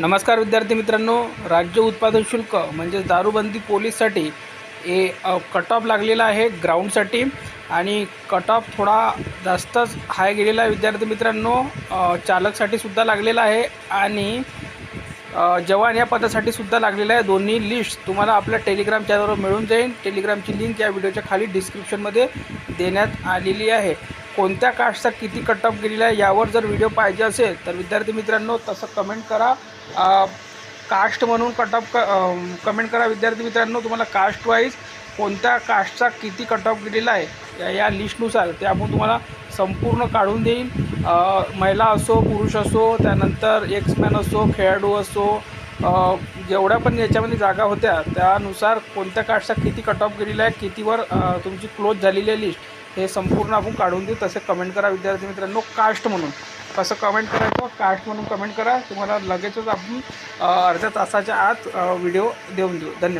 नमस्कार विद्यार्थी मित्रांनो. राज्य उत्पादन शुल्क म्हणजे दारूबंदी पोलीससाठी ए कट ऑफ लागलेला आहे ग्राउंडसाठी आणि कट ऑफ थोडा जास्तच हाय गेलेला आहे विद्यार्थी मित्रांनो. चालकसाठी सुद्धा लागलेला आहे आणि जवान या पदासाठी सुद्धा आहे दोन्ही लिस्ट तुम्हाला आपल्या टेलिग्राम चॅनलवर मिळून जाईल. टेलिग्रामची लिंक या व्हिडिओच्या खाली डिस्क्रिप्शनमध्ये देण्यात आलेली आहे. कोणत्या कास्टचा किती कट ऑफ गेलेला आहे यावर जर व्हिडिओ पाहिजे असेल तर विद्यार्थी मित्रांनो तसं कमेंट करा. कास्ट म्हणून कट ऑफ क कमेंट करा. विद्यार्थी मित्रांनो तुम्हाला कास्ट वाईज कोणत्या कास्टचा किती कट ऑफ गेलेला आहे या या लिस्टनुसार ते आपण तुम्हाला संपूर्ण काढून देईल. महिला असो पुरुष असो त्यानंतर एक्समॅन असो खेळाडू असो जेवढ्या पण याच्यामध्ये जागा होत्या त्यानुसार कोणत्या कास्टचा किती कट ऑफ गेलेला आहे कितीवर तुमची क्लोज झालेली आहे लिस्ट हे संपूर्ण आपण काढून देऊ तसे कमेंट करा विद्यार्थी मित्रांनो कास्ट म्हणून. कसं कमेंट करायचं कास्ट म्हणून कमेंट करा. तुम्हाला लगेचच आपण अर्ध्या तासाच्या आत व्हिडिओ देऊन देऊ. धन्यवाद.